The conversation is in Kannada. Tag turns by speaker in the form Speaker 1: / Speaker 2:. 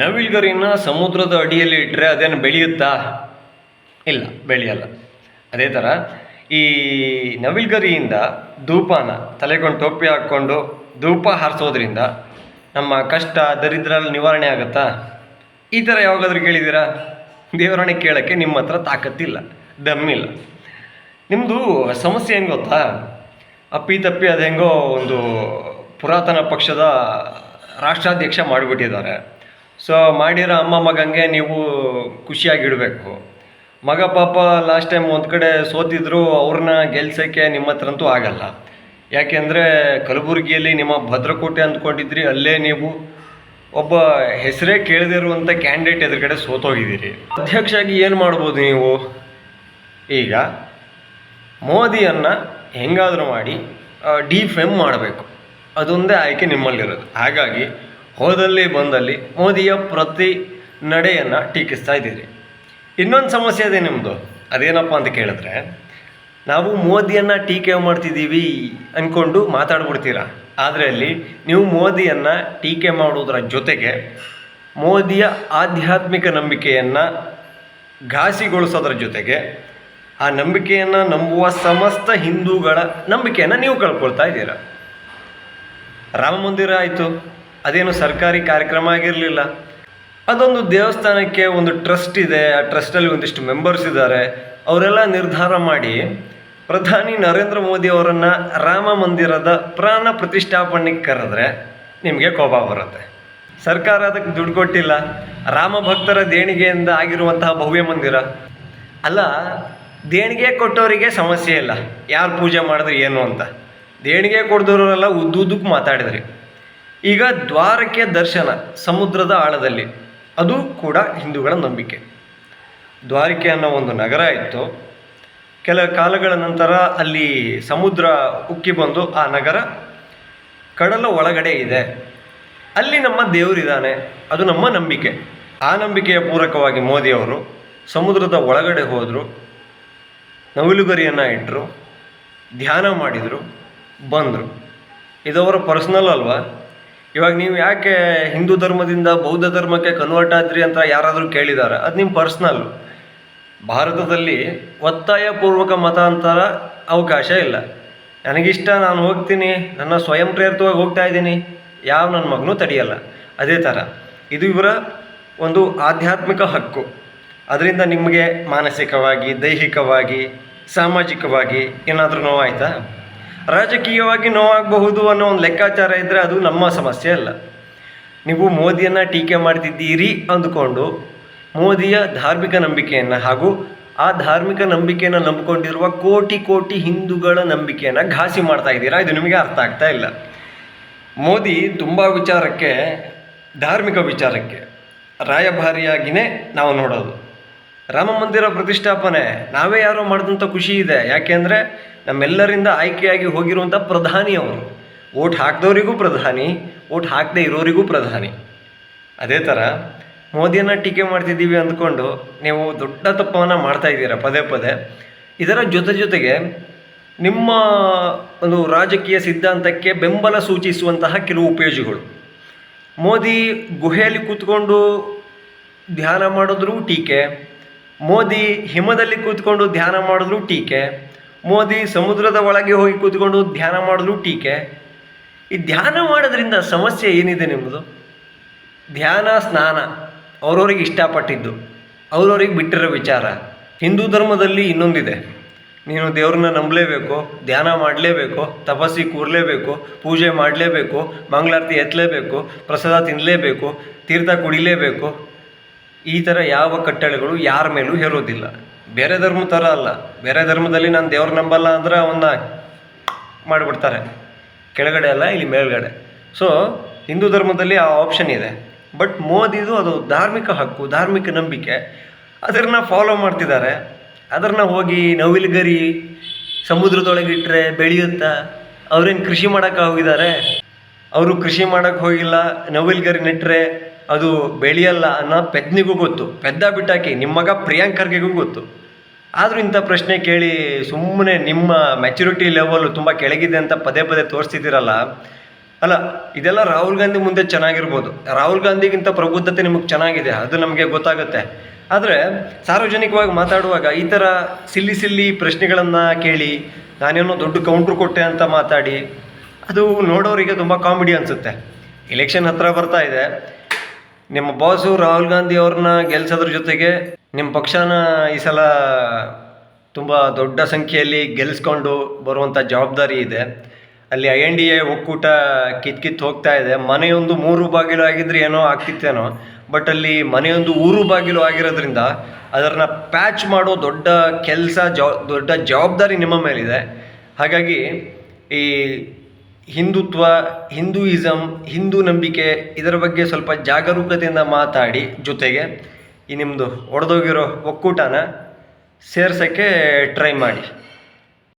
Speaker 1: ನವಿಲ್ಗರಿನ ಸಮುದ್ರದ ಅಡಿಯಲ್ಲಿ ಇಟ್ಟರೆ ಅದೇನು ಬೆಳೆಯುತ್ತಾ? ಇಲ್ಲ, ಬೆಳೆಯಲ್ಲ. ಅದೇ ಥರ ಈ ನವಿಲುಗರಿಯಿಂದ ಧೂಪಾನ ತಲೆಗೊಂಡು ಟೋಪಿ ಹಾಕ್ಕೊಂಡು ಧೂಪ ಹಾರಿಸೋದ್ರಿಂದ ನಮ್ಮ ಕಷ್ಟ ದರಿದ್ರ ನಿವಾರಣೆ ಆಗುತ್ತಾ? ಈ ಥರ ಯಾವಾಗಾದ್ರೂ ಕೇಳಿದ್ದೀರಾ? ದೇವರಣೆ ಕೇಳೋಕ್ಕೆ ನಿಮ್ಮ ಹತ್ರ ತಾಕತ್ತಿಲ್ಲ ದಮ್ಮಿಲ್ಲ ನಿಮ್ಮದು ಸಮಸ್ಯೆ ಏನು ಗೊತ್ತಾ? ಅಪ್ಪಿ ತಪ್ಪಿ ಅದು ಹೆಂಗೋ ಒಂದು ಪುರಾತನ ಪಕ್ಷದ ರಾಷ್ಟ್ರಾಧ್ಯಕ್ಷ ಮಾಡಿಬಿಟ್ಟಿದ್ದಾರೆ. ಸೊ ಮಾಡಿರೋ ಅಮ್ಮ ಮಗಂಗೆ ನೀವು ಖುಷಿಯಾಗಿಡಬೇಕು. ಮಗ ಪಾಪ ಲಾಸ್ಟ್ ಟೈಮ್ ಒಂದು ಕಡೆ ಸೋತಿದ್ರು, ಅವ್ರನ್ನ ಗೆಲ್ಸೋಕ್ಕೆ ನಿಮ್ಮ ಹತ್ರಂತೂ ಆಗಲ್ಲ. ಯಾಕೆಂದರೆ ಕಲಬುರಗಿಯಲ್ಲಿ ನಿಮ್ಮ ಭದ್ರಕೋಟೆ ಅಂದ್ಕೊಂಡಿದ್ರಿ, ಅಲ್ಲೇ ನೀವು ಒಬ್ಬ ಹೆಸರೇ ಕೇಳದಿರುವಂಥ ಕ್ಯಾಂಡಿಡೇಟ್ ಎದುರುಗಡೆ ಸೋತೋಗಿದ್ದೀರಿ. ಅಧ್ಯಕ್ಷ ಆಗಿ ಏನು ಮಾಡ್ಬೋದು ನೀವು? ಈಗ ಮೋದಿಯನ್ನು ಹೆಂಗಾದರೂ ಮಾಡಿ ಡಿಫೆಮ್ ಮಾಡಬೇಕು. ಅದೊಂದೇ ಆಯ್ಕೆ ನಿಮ್ಮಲ್ಲಿರೋದು. ಹಾಗಾಗಿ ಹೋದಲ್ಲಿ ಬಂದಲ್ಲಿ ಮೋದಿಯ ಪ್ರತಿ ನಡೆಯನ್ನು ಟೀಕಿಸ್ತಾ ಇದ್ದೀರಿ. ಇನ್ನೊಂದು ಸಮಸ್ಯೆ ಇದೆ ನಿಮ್ಮದು ಅದೇನಪ್ಪ ಅಂತ ಕೇಳಿದ್ರೆ, ನಾವು ಮೋದಿಯನ್ನು ಟೀಕೆ ಮಾಡ್ತಿದ್ದೀವಿ ಅಂದ್ಕೊಂಡು ಮಾತಾಡ್ಬಿಡ್ತೀರಾ? ಆದರೆ ಅಲ್ಲಿ ನೀವು ಮೋದಿಯನ್ನು ಟೀಕೆ ಮಾಡುವುದರ ಜೊತೆಗೆ ಮೋದಿಯ ಆಧ್ಯಾತ್ಮಿಕ ನಂಬಿಕೆಯನ್ನು ಘಾಸಿಗೊಳಿಸೋದ್ರ ಜೊತೆಗೆ ಆ ನಂಬಿಕೆಯನ್ನು ನಂಬುವ ಸಮಸ್ತ ಹಿಂದೂಗಳ ನಂಬಿಕೆಯನ್ನು ನೀವು ಕಳ್ಕೊಳ್ತಾ ಇದ್ದೀರಾ? ರಾಮ ಮಂದಿರ ಆಯಿತು. ಅದೇನು ಸರ್ಕಾರಿ ಕಾರ್ಯಕ್ರಮ ಆಗಿರಲಿಲ್ಲ. ಅದೊಂದು ದೇವಸ್ಥಾನಕ್ಕೆ ಒಂದು ಟ್ರಸ್ಟ್ ಇದೆ, ಆ ಟ್ರಸ್ಟಲ್ಲಿ ಒಂದಿಷ್ಟು ಮೆಂಬರ್ಸ್ ಇದ್ದಾರೆ. ಅವರೆಲ್ಲ ನಿರ್ಧಾರ ಮಾಡಿ ಪ್ರಧಾನಿ ನರೇಂದ್ರ ಮೋದಿ ಅವರನ್ನು ರಾಮ ಮಂದಿರದ ಪ್ರಾಣ ಪ್ರತಿಷ್ಠಾಪನೆಗೆ ಕರೆದ್ರೆ ನಿಮಗೆ ಕೋಪ ಬರುತ್ತೆ. ಸರ್ಕಾರ ಅದಕ್ಕೆ ದುಡ್ಡು ಕೊಟ್ಟಿಲ್ಲ. ರಾಮ ಭಕ್ತರ ದೇಣಿಗೆಯಿಂದ ಆಗಿರುವಂತಹ ಭವ್ಯ ಮಂದಿರ. ಅಲ್ಲ, ದೇಣಿಗೆ ಕೊಟ್ಟವರಿಗೆ ಸಮಸ್ಯೆ ಇಲ್ಲ. ಯಾರು ಪೂಜೆ ಮಾಡಿದ್ರೆ ಏನು ಅಂತ. ದೇಣಿಗೆ ಕೊಡ್ದವರೆಲ್ಲ ಉದ್ದುದ್ದಕ್ಕೆ ಮಾತಾಡಿದ್ರಿ. ಈಗ ದ್ವಾರಕೆ ದರ್ಶನ ಸಮುದ್ರದ ಆಳದಲ್ಲಿ. ಅದು ಕೂಡ ಹಿಂದೂಗಳ ನಂಬಿಕೆ. ದ್ವಾರಕೆ ಅನ್ನೋ ಒಂದು ನಗರ ಇತ್ತು. ಕೆಲ ಕಾಲಗಳ ನಂತರ ಅಲ್ಲಿ ಸಮುದ್ರ ಉಕ್ಕಿ ಬಂದು ಆ ನಗರ ಕಡಲ ಒಳಗಡೆ ಇದೆ. ಅಲ್ಲಿ ನಮ್ಮ ದೇವರಿದ್ದಾನೆ. ಅದು ನಮ್ಮ ನಂಬಿಕೆ. ಆ ನಂಬಿಕೆಯ ಪೂರಕವಾಗಿ ಮೋದಿಯವರು ಸಮುದ್ರದ ಒಳಗಡೆ ಹೋದರು. ನವಿಲುಗರಿಯನ್ನು ಇಟ್ಟರು ಧ್ಯಾನ ಮಾಡಿದರು. ಬಂದರು. ಇದವರ ಪರ್ಸ್ನಲ್ ಅಲ್ವಾ? ಇವಾಗ ನೀವು ಯಾಕೆ ಹಿಂದೂ ಧರ್ಮದಿಂದ ಬೌದ್ಧ ಧರ್ಮಕ್ಕೆ ಕನ್ವರ್ಟ್ ಆದ್ರಿ ಅಂತ ಯಾರಾದರೂ ಕೇಳಿದ್ದಾರೆ ಅದು ನಿಮ್ಮ ಪರ್ಸ್ನಲ್ ಭಾರತದಲ್ಲಿ ಒತ್ತಾಯಪೂರ್ವಕ ಮತಾಂತರ ಅವಕಾಶ ಇಲ್ಲ. ನನಗಿಷ್ಟ ನಾನು ಹೋಗ್ತೀನಿ, ನನ್ನ ಸ್ವಯಂ ಪ್ರೇರಿತವಾಗಿ ಹೋಗ್ತಾ ಇದ್ದೀನಿ, ಯಾವ ನನ್ನ ಮಗನೂ ತಡೆಯಲ್ಲ. ಅದೇ ಥರ ಇದು ಇವರ ಒಂದು ಆಧ್ಯಾತ್ಮಿಕ ಹಕ್ಕು. ಅದರಿಂದ ನಿಮಗೆ ಮಾನಸಿಕವಾಗಿ, ದೈಹಿಕವಾಗಿ, ಸಾಮಾಜಿಕವಾಗಿ ಏನಾದರೂ ನೋವಾಯ್ತಾ? ರಾಜಕೀಯವಾಗಿ ನೋವಾಗಬಹುದು ಅನ್ನೋ ಒಂದು ಲೆಕ್ಕಾಚಾರ ಇದ್ದರೆ ಅದು ನಮ್ಮ ಸಮಸ್ಯೆ ಅಲ್ಲ. ನೀವು ಮೋದಿಯನ್ನು ಟೀಕೆ ಮಾಡ್ತಿದ್ದೀರಿ ಅಂದುಕೊಂಡು ಮೋದಿಯ ಧಾರ್ಮಿಕ ನಂಬಿಕೆಯನ್ನು ಹಾಗೂ ಆ ಧಾರ್ಮಿಕ ನಂಬಿಕೆಯನ್ನು ನಂಬಿಕೊಂಡಿರುವ ಕೋಟಿ ಕೋಟಿ ಹಿಂದೂಗಳ ನಂಬಿಕೆಯನ್ನು ಘಾಸಿ ಮಾಡ್ತಾ ಇದ್ದೀರಾ? ಇದು ನಿಮಗೆ ಅರ್ಥ ಆಗ್ತಾ ಇಲ್ಲ. ಮೋದಿ ತುಂಬ ವಿಚಾರಕ್ಕೆ, ಧಾರ್ಮಿಕ ವಿಚಾರಕ್ಕೆ ರಾಯಭಾರಿಯಾಗಿಯೇ ನಾವು ನೋಡೋದು. ರಾಮ ಮಂದಿರ ಪ್ರತಿಷ್ಠಾಪನೆ. ನಾವೇ ಯಾರೋ ಮಾಡಿದಂಥ ಖುಷಿ ಇದೆ. ಯಾಕೆಂದರೆ ನಮ್ಮೆಲ್ಲರಿಂದ ಆಯ್ಕೆಯಾಗಿ ಹೋಗಿರುವಂಥ ಪ್ರಧಾನಿ ಅವರು. ಓಟ್ ಹಾಕಿದವರಿಗೂ ಪ್ರಧಾನಿ, ಓಟ್ ಹಾಕದೇ ಇರೋರಿಗೂ ಪ್ರಧಾನಿ. ಅದೇ ಥರ ಮೋದಿಯನ್ನು ಟೀಕೆ ಮಾಡ್ತಿದ್ದೀವಿ ಅಂದ್ಕೊಂಡು ನೀವು ದೊಡ್ಡ ತಪ್ಪವನ್ನು ಮಾಡ್ತಾ ಇದ್ದೀರಾ ಪದೇ ಪದೇ. ಇದರ ಜೊತೆ ಜೊತೆಗೆ ನಿಮ್ಮ ಒಂದು ರಾಜಕೀಯ ಸಿದ್ಧಾಂತಕ್ಕೆ ಬೆಂಬಲ ಸೂಚಿಸುವಂತಹ ಕೆಲವು ಪೇಜುಗಳು ಮೋದಿ ಗುಹೆಯಲ್ಲಿ ಕೂತ್ಕೊಂಡು ಧ್ಯಾನ ಮಾಡಿದ್ರೂ ಟೀಕೆ ಮೋದಿ ಹಿಮದಲ್ಲಿ ಕೂತ್ಕೊಂಡು ಧ್ಯಾನ ಮಾಡಿದ್ರು ಟೀಕೆ. ಮೋದಿ ಸಮುದ್ರದ ಒಳಗೆ ಹೋಗಿ ಕೂತ್ಕೊಂಡು ಧ್ಯಾನ ಮಾಡಿದ್ರು ಟೀಕೆ. ಈ ಧ್ಯಾನ ಮಾಡೋದ್ರಿಂದ ಸಮಸ್ಯೆ ಏನಿದೆ ನಿಮ್ಮದು ಧ್ಯಾನ, ಸ್ನಾನ ಅವ್ರವ್ರಿಗೆ ಇಷ್ಟಪಟ್ಟಿದ್ದು, ಅವ್ರವ್ರಿಗೆ ಬಿಟ್ಟಿರೋ ವಿಚಾರ. ಹಿಂದೂ ಧರ್ಮದಲ್ಲಿ ಇನ್ನೊಂದಿದೆ. ನೀನು ದೇವ್ರನ್ನ ನಂಬಲೇಬೇಕು, ಧ್ಯಾನ ಮಾಡಲೇಬೇಕು, ತಪಸ್ಸಿ ಕೂರಲೇಬೇಕು, ಪೂಜೆ ಮಾಡಲೇಬೇಕು, ಮಂಗಳಾರತಿ ಎತ್ತಲೇಬೇಕು, ಪ್ರಸಾದ ತಿನ್ನಲೇಬೇಕು ತೀರ್ಥ ಕುಡಿಲೇಬೇಕು ಈ ಥರ ಯಾವ ಕಟ್ಟಳೆಗಳು ಯಾರ ಮೇಲೂ ಹೇರೋದಿಲ್ಲ. ಬೇರೆ ಧರ್ಮ ಥರ ಅಲ್ಲ. ಬೇರೆ ಧರ್ಮದಲ್ಲಿ ನಾನು ದೇವ್ರ ನಂಬಲ್ಲ ಅಂದ್ರೆ ಅವನ್ನ ಮಾಡಿಬಿಡ್ತಾರೆ. ಕೆಳಗಡೆ ಅಲ್ಲ, ಇಲ್ಲಿ ಮೇಲ್ಗಡೆ. ಸೊ ಹಿಂದೂ ಧರ್ಮದಲ್ಲಿ ಆ ಆಪ್ಷನ್ ಇದೆ. ಬಟ್ ಮೋದಿದು ಅದು ಧಾರ್ಮಿಕ ಹಕ್ಕು, ಧಾರ್ಮಿಕ ನಂಬಿಕೆ. ಅದನ್ನು ಫಾಲೋ ಮಾಡ್ತಿದ್ದಾರೆ. ಅದನ್ನು ಹೋಗಿ ನವಿಲುಗರಿ ಸಮುದ್ರದೊಳಗೆ ಇಟ್ಟರೆ ಬೆಳೆಯುತ್ತಾ? ಅವ್ರೇನು ಕೃಷಿ ಮಾಡೋಕ್ಕೆ ಹೋಗಿದ್ದಾರೆ? ಅವರು ಕೃಷಿ ಮಾಡೋಕ್ಕೆ ಹೋಗಿಲ್ಲ ನವಿಲುಗರಿ ನೆಟ್ಟರೆ ಅದು ಬೆಳೆಯಲ್ಲ ಅನ್ನೋ ಪೆದ್ನಿಗೂ ಗೊತ್ತು. ಪೆದ್ದ ಬಿಟ್ಟಾಕಿ, ನಿಮ್ಮ ಮಗ ಪ್ರಿಯಾಂಕರ್ಗೆಗೂ ಗೊತ್ತು. ಆದರೂ ಇಂಥ ಪ್ರಶ್ನೆ ಕೇಳಿ ಸುಮ್ಮನೆ ನಿಮ್ಮ ಮೆಚುರಿಟಿ ಲೆವೆಲ್ ತುಂಬ ಕೆಳಗಿದೆ ಅಂತ ಪದೇ ಪದೇ ತೋರಿಸ್ತಿದ್ದೀರಲ್ಲ. ಅಲ್ಲ, ಇದೆಲ್ಲ ರಾಹುಲ್ ಗಾಂಧಿ ಮುಂದೆ ಚೆನ್ನಾಗಿರ್ಬೋದು. ರಾಹುಲ್ ಗಾಂಧಿಗಿಂತ ಪ್ರಬುದ್ಧತೆ ನಿಮಗೆ ಚೆನ್ನಾಗಿದೆ, ಅದು ನಮಗೆ ಗೊತ್ತಾಗುತ್ತೆ. ಆದರೆ ಸಾರ್ವಜನಿಕವಾಗಿ ಮಾತಾಡುವಾಗ ಈ ಥರ ಸಿಲ್ಲಿ ಸಿಲ್ಲಿ ಪ್ರಶ್ನೆಗಳನ್ನು ಕೇಳಿ, ನಾನೇನೋ ದೊಡ್ಡ ಕೌಂಟ್ರ್ ಕೊಟ್ಟೆ ಅಂತ ಮಾತಾಡಿ, ಅದು ನೋಡೋರಿಗೆ ತುಂಬ ಕಾಮಿಡಿ ಅನಿಸುತ್ತೆ. ಎಲೆಕ್ಷನ್ ಹತ್ರ ಬರ್ತಾ ಇದೆ. ನಿಮ್ಮ ಬಾಸು ರಾಹುಲ್ ಗಾಂಧಿ ಅವ್ರನ್ನ ಗೆಲ್ಸೋದ್ರ ಜೊತೆಗೆ ನಿಮ್ಮ ಪಕ್ಷನ ಈ ಸಲ ತುಂಬ ದೊಡ್ಡ ಸಂಖ್ಯೆಯಲ್ಲಿ ಗೆಲ್ಲಿಸ್ಕೊಂಡು ಬರುವಂಥ ಜವಾಬ್ದಾರಿ ಇದೆ. ಅಲ್ಲಿ ಐ ಎನ್ ಡಿ ಎ ಒಕ್ಕೂಟ ಕಿತ್ ಕಿತ್ ಹೋಗ್ತಾ ಇದೆ. ಮನೆಯೊಂದು ಮೂರು ಬಾಗಿಲು ಆಗಿದ್ರೆ ಏನೋ ಆಗ್ತಿತ್ತೇನೋ, ಬಟ್ ಅಲ್ಲಿ ಮನೆಯೊಂದು ಊರು ಬಾಗಿಲು ಆಗಿರೋದ್ರಿಂದ ಅದನ್ನು ಪ್ಯಾಚ್ ಮಾಡೋ ದೊಡ್ಡ ಕೆಲಸ, ಜವಾ, ದೊಡ್ಡ ಜವಾಬ್ದಾರಿ ನಿಮ್ಮ ಮೇಲಿದೆ. ಹಾಗಾಗಿ ಈ ಹಿಂದುತ್ವ, ಹಿಂದೂಯಿಸಂ, ಹಿಂದೂ ನಂಬಿಕೆ ಇದರ ಬಗ್ಗೆ ಸ್ವಲ್ಪ ಜಾಗರೂಕತೆಯಿಂದ ಮಾತಾಡಿ ಜೊತೆಗೆ ಈ ನಿಮ್ಮದು ಒಡೆದೋಗಿರೋ ಒಕ್ಕೂಟನ ಸೇರ್ಸೋಕ್ಕೆ ಟ್ರೈ ಮಾಡಿ.